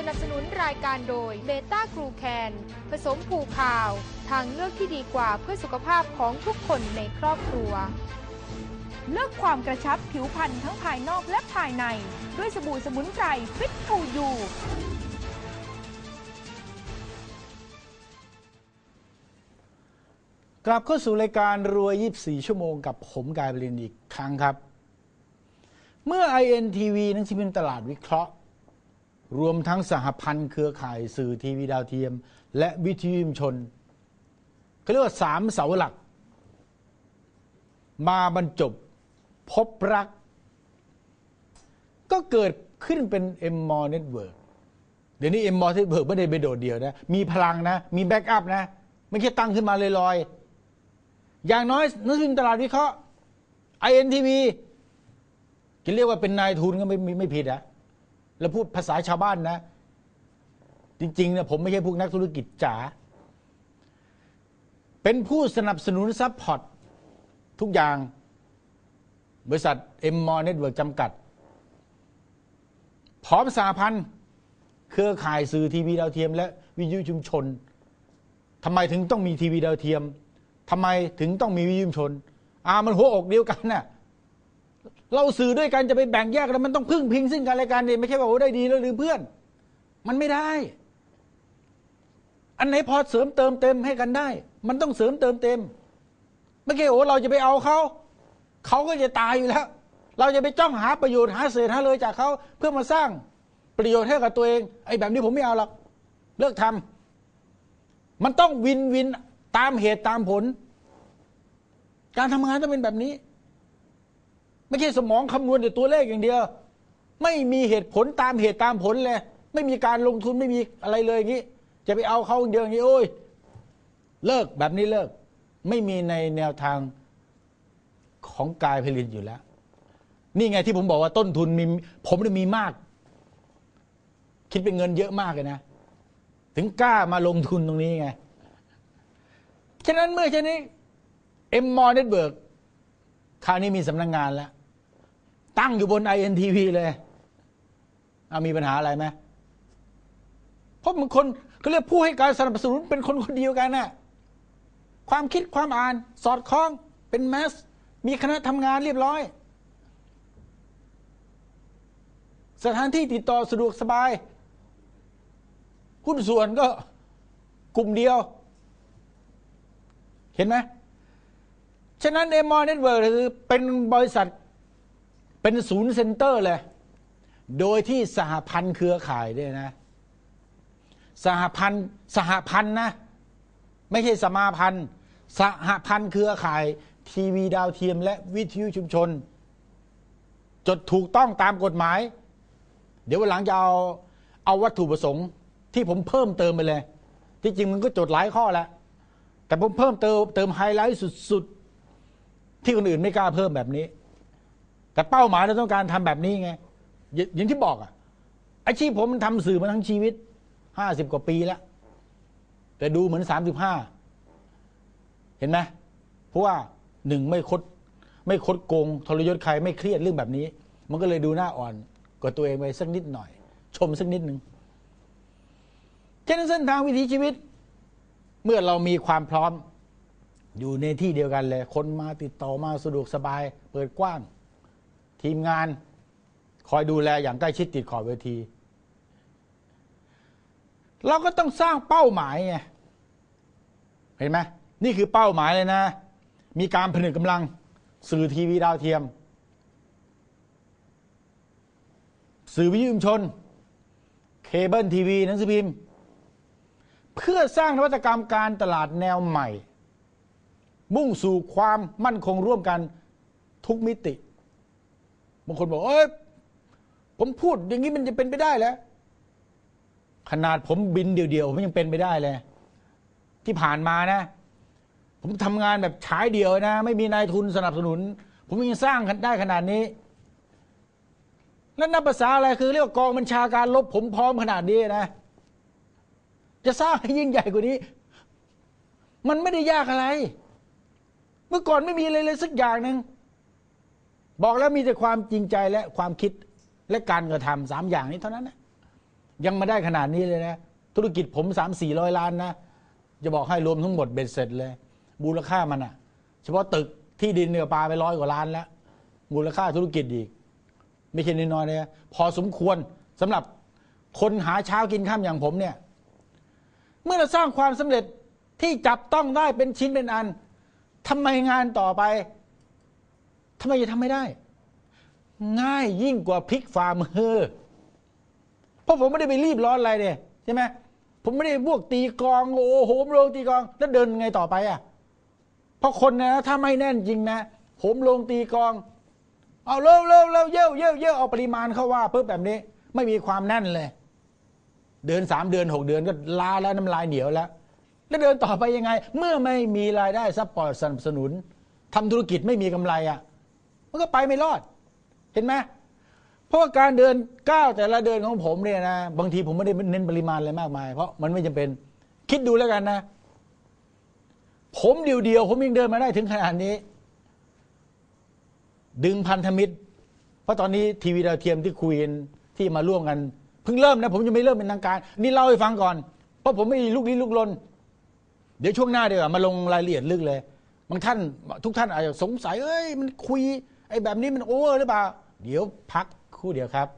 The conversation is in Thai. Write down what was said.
สนับสนุนรายการโดยเบต้ากรูแคนผสมผูข่าว ทางเลือกที่ดีกว่าเพื่อสุขภาพของทุกคนในครอบครัว เลือกความกระชับผิวพรรณทั้งภายนอกและภายใน ด้วยสบู่สมุนไพรฟิตทูยูกลับเข้าสู่รายการรวย 24 ชั่วโมงกับผมกายบรินอีกครั้งครับ เมื่อ INTV หนังสือพิมพ์ตลาดวิเคราะห์ รวมทั้งสหพันธ์เครือข่ายสื่อทีวีดาวเทียม และวิทยุมชนเขาเรียกว่าสามเสาหลัก มาบรรจบพบรัก ก็เกิดขึ้นเป็น M m o r Network เดี๋ยวนี้ M m o r Network ไม่ได้ไปโดดเดียวนะ มีพลังนะ มีแบ็กอัพนะ ไม่ใช่ตั้งขึ้นมาลอยๆ อย่างน้อยนังสือพิมพ์ตลาดวิเคราะห์ INTV จะเรียกว่าเป็นนายทุนก็ไม่ไม่ไม่ผิดอะ แล้วพูดภาษาชาวบ้านนะ จริงๆเนี่ยผมไม่ใช่พวกนักธุรกิจจ๋าเป็นผู้สนับสนุนซัพพอร์ตทุกอย่าง บริษัท M m o r Network จำกัด พร้อมสาพันธ์ เครือข่ายสื่อทีวีดาวเทียม และวิทยุชุมชนทำไมถึงต้องมีทีวีดาวเทียมทำไมถึงต้องมีวิทยุชุมชนอ่ามันหัวอกเดียวกันน่ะ เราสื่อด้วยกันจะไปแบ่งแยกแล้วมันต้องพึ่งพิงซึ่งกันและกันเนี่ยไม่ใช่ว่าโอ้ได้ดีแล้วลืมเพื่อน มันไม่ได้ อันไหนพอเสริมเติมเต็มให้กันได้ มันต้องเสริมเติมเต็มไม่ใช่โอ้เราจะไปเอาเขาเขาก็จะตายอยู่แล้ว เราจะไปจ้องหาประโยชน์หาเศษหาเลยจากเขาเพื่อมาสร้างประโยชน์ให้กับตัวเองไอ้แบบนี้ผมไม่เอาหรอกเลิกทำมันต้องวินวินตามเหตุตามผล การทำงานต้องเป็นแบบนี้ ไม่ใช่สมองคำนวณแต่ตัวเลขอย่างเดียว ไม่มีเหตุผลตามเหตุตามผลเลย ไม่มีการลงทุนไม่มีอะไรเลยอย่างนี้ จะไปเอาเขาอย่างเดียวอย่างนี้โอ้ยเลิกแบบนี้เลิก ไม่มีในแนวทางของกายผลิตอยู่แล้ว นี่ไงที่ผมบอกว่าต้นทุนมีผมได้มีมาก คิดเป็นเงินเยอะมากเลยนะ ถึงกล้ามาลงทุนตรงนี้ไงฉะนั้นเมื่อเช่นนี้เอ็มมอร์เน็ตเบิร์กคราวนี้มีสำนักงงานแล้ว ตั้งอยู่บน INTV เลยเอามีปัญหาอะไรไหมเพราะมันคนเขาเรียกผู้ให้การสนับสนุนเป็นคนคนเดียวกันน่ะความคิดความอ่าน สอดคล้องเป็นแมส มีคณะทำงานเรียบร้อย สถานที่ติดต่อสะดวกสบายหุ้นส่วนก็กลุ่มเดียว เห็นไหม ฉะนั้นเอมอเน็ตเวิร์คือเป็นบริษัท เป็นศูนย์เซ็นเตอร์เลย โดยที่สหพันธ์เครือข่ายด้วยนะ สหพันธ์สหพันธ์นะ ไม่ใช่สมาพันธ์ สหพันธ์เครือข่าย ทีวีดาวเทียม และวิทยุชุมชน จดถูกต้องตามกฎหมาย เดี๋ยววันหลังจะเอาเอาวัตถุประสงค์ ที่ผมเพิ่มเติมไปเลย ที่จริงมันก็จดหลายข้อแล้วแต่ผมเพิ่มเติมเติมไฮไลท์สุดๆ ที่คนอื่นไม่กล้าเพิ่มแบบนี้ แต่เป้าหมายเราต้องการทำแบบนี้ไงอย่าอย่างที่บอกอะอาชีพผมมันทำสื่อมาทั้งชีวิตห้าสิบกว่าปีแล้ว แต่ดูเหมือนสามสิบห้าเห็นไหมเพราะว่าหนึ่งไม่คด ไม่คดโกงทรยศใครไม่เครียดเรื่องแบบนี้ มันก็เลยดูหน้าอ่อนกว่าตัวเองไปสักนิดหน่อย ชมสักนิดหนึ่งฉะนั้นเส้นทางวิถีชีวิต เมื่อเรามีความพร้อมอยู่ในที่เดียวกันเลย คนมาติดต่อมาสะดวกสบาย เปิดกว้าง ทีมงาน คอยดูแลอย่างใกล้ชิดติดขอบเวที เราก็ต้องสร้างเป้าหมายไงเห็นไหมนี่คือเป้าหมายเลยนะ มีการผนึกกำลังสื่อทีวีดาวเทียม สื่อวิทยุชุมชน เคเบิลทีวีหนังสือพิมพ์ เพื่อสร้างนวัตกรรมการตลาดแนวใหม่ มุ่งสู่ความมั่นคงร่วมกันทุกมิติ บางคนบอกเอ้ยผมพูดอย่างนี้มันจะเป็นไปได้แล้ว ขนาดผมบินเดียวๆผมยังเป็นไปได้เลย ที่ผ่านมานะ ผมทำงานแบบฉายเดียวนะ ไม่มีนายทุนสนับสนุน ผมยังสร้างได้ขนาดนี้ แล้วนับภาษาอะไรคือ เรียกว่ากองบัญชาการลบผมพร้อมขนาดนี้นะ จะสร้างให้ยิ่งใหญ่กว่านี้ มันไม่ได้ยากอะไร เมื่อก่อนไม่มีอะไรเลยสักอย่างหนึ่ง บอกแล้วมีแต่ความจริงใจและความคิดและการกระทำสามอย่างนี้เท่านั้นนะยังมาได้ขนาดนี้เลยนะ ธุรกิจผมสามสี่ร้อยล้านนะ จะบอกให้รวมทั้งหมดเบ็ดเสร็จเลย มูลค่ามันอะเฉพาะตึกที่ดินเนี่ยปลาไปร้อยกว่าล้านแล้ว มูลค่าธุรกิจอีก ไม่ใช่น้อยๆนะพอสมควรสำหรับคนหาเช้ากินข้ามอย่างผมเนี่ย เมื่อเราสร้างความสำเร็จที่จับต้องได้เป็นชิ้นเป็นอันทำไมงานต่อไป ทำไมจะทำไม่ได้ ง่ายยิ่งกว่าพลิกฝ่ามือเพราะผมไม่ได้ไปรีบร้อนอะไรเนี่ยใช่ไหมผมไม่ได้พวกตีกองโอ้โหโรงตีกอง แล้วเดินไงต่อไปอะเพราะคนนะถ้าไม่แน่นจริงนะผมลงตีกอง เอาเร็วเร็วเร็วเย่วเย่วเย่วเอาปริมาณเข้าว่าเพิ่แบบนี้ ไม่มีความแน่นเลย เดินสามเดือนหกเดือนก็ลาแล้วน้ำลายเหนียวแล้วแล้วเดินต่อไปยังไง เมื่อไม่มีรายได้ซัพพอร์ตสนับสนุนทำธุรกิจไม่มีกำไรอะ มันก็ไปไม่รอด เห็นไหมเพราะว่าการเดินก้าวแต่ละเดินของผมเนี่ยนะบางทีผมไม่ได้เน้นปริมาณอะไรมากมาย เพราะมันไม่จำเป็นคิดดูแล้วกันนะ ผมเดียวๆผมยังเดินมาได้ถึงขนาดนี้ ดึงพันธมิตร เพราะตอนนี้ทีวีดาวเทียมที่คุยกันที่มาร่วมกันเพิ่งเริ่มนะผมยังไม่เริ่มเป็นทางการ นี่เล่าให้ฟังก่อน เพราะผมไม่มีลูกลี้ลุกลน เดี๋ยวช่วงหน้าเดี๋ยวมาลงรายละเอียดลึกเลยบางท่าน ทุกท่านอาจจะสงสัยเอ้ยมันคุย ไอ้แบบนี้มันโอเวอร์หรือเปล่า เดี๋ยวพักครู่เดียวครับ